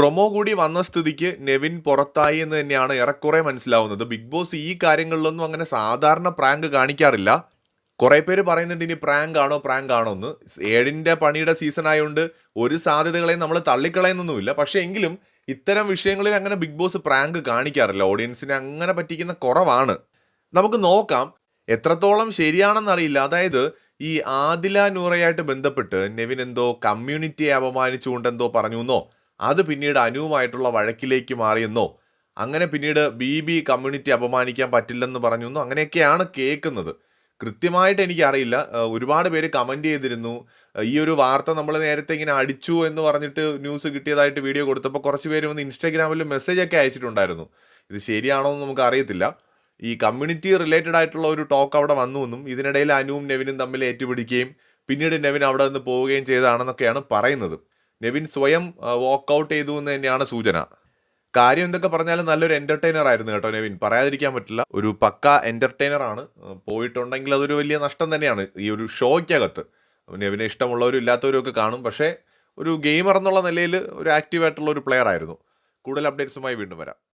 Promo കൂടി വന്ന സ്ഥിതിക്ക് നെവിൻ പുറത്തായി എന്ന് തന്നെയാണ് ഏറെക്കുറെ മനസ്സിലാവുന്നത്. ബിഗ് ബോസ് ഈ കാര്യങ്ങളിലൊന്നും അങ്ങനെ സാധാരണ പ്രാങ്ക് കാണിക്കാറില്ല. കുറെ പേര് പറയുന്നുണ്ട് ഇനി പ്രാങ്ക് ആണോ പ്രാങ്ക് ആണോ എന്ന്. ഏഴിന്റെ പണിയുടെ സീസൺ ആയതുകൊണ്ട് ഒരു സാധ്യതകളെ നമ്മൾ തള്ളിക്കളയുന്നൊന്നുമില്ല. പക്ഷേ എങ്കിലും ഇത്തരം വിഷയങ്ങളിൽ അങ്ങനെ ബിഗ് ബോസ് പ്രാങ്ക് കാണിക്കാറില്ല. ഓഡിയൻസിനെ അങ്ങനെ പറ്റിക്കുന്ന കുറവാണ്. നമുക്ക് നോക്കാം. എത്രത്തോളം ശരിയാണെന്നറിയില്ല. അതായത് ഈ ആദില നൂറയായിട്ട് ബന്ധപ്പെട്ട് നെവിൻ എന്തോ കമ്മ്യൂണിറ്റിയെ അപമാനിച്ചുകൊണ്ട് എന്തോ പറഞ്ഞു എന്നോ അത് പിന്നീട് അനുവുമായിട്ടുള്ള വഴക്കിലേക്ക് മാറിയെന്നോ അങ്ങനെ പിന്നീട് ബി ബി കമ്മ്യൂണിറ്റി അപമാനിക്കാൻ പറ്റില്ലെന്ന് പറഞ്ഞു എന്നോ അങ്ങനെയൊക്കെയാണ് കേൾക്കുന്നത്. കൃത്യമായിട്ട് എനിക്കറിയില്ല. ഒരുപാട് പേര് കമന്റ് ചെയ്തിരുന്നു. ഈ ഒരു വാർത്ത നമ്മൾ നേരത്തെ ഇങ്ങനെ അടിച്ചു എന്ന് പറഞ്ഞിട്ട് ന്യൂസ് കിട്ടിയതായിട്ട് വീഡിയോ കൊടുത്തപ്പോൾ കുറച്ച് പേര് വന്ന് ഇൻസ്റ്റാഗ്രാമിൽ മെസ്സേജ് ഒക്കെ അയച്ചിട്ടുണ്ടായിരുന്നു. ഇത് ശരിയാണോ എന്ന് നമുക്ക് അറിയത്തില്ല. ഈ കമ്മ്യൂണിറ്റി റിലേറ്റഡ് ആയിട്ടുള്ള ഒരു ടോക്ക് അവിടെ വന്നു എന്നും ഇതിനിടയിൽ അനുവും നെവിനും തമ്മിൽ ഏറ്റുപിടിക്കുകയും പിന്നീട് നെവിൻ അവിടെ നിന്ന് പോവുകയും ചെയ്തതാണെന്നൊക്കെയാണ് പറയുന്നത്. നെവിൻ സ്വയം വാക്കൗട്ട് ചെയ്തു എന്ന് തന്നെയാണ് സൂചന. കാര്യം എന്തൊക്കെ പറഞ്ഞാലും നല്ലൊരു എന്റർടൈനർ ആയിരുന്നു കേട്ടോ നെവിൻ. പറയാതിരിക്കാൻ പറ്റില്ല. ഒരു പക്ക എന്റർടൈനർ ആണ്. പോയിട്ടുണ്ടെങ്കിൽ അതൊരു വലിയ നഷ്ടം തന്നെയാണ്. ഈ ഒരു ഷോയ്ക്കകത്ത്. നെവിനെ ഇഷ്ടമുള്ളവരും ഇല്ലാത്തവരും ഒക്കെ കാണും. പക്ഷേ ഒരു ഗെയിമർ എന്നുള്ള നിലയിൽ ഒരു ആക്റ്റീവ് ആയിട്ടുള്ള ഒരു പ്ലെയർ ആയിരുന്നു. കൂടുതൽ അപ്ഡേറ്റ്സുമായി വീണ്ടും വരാം.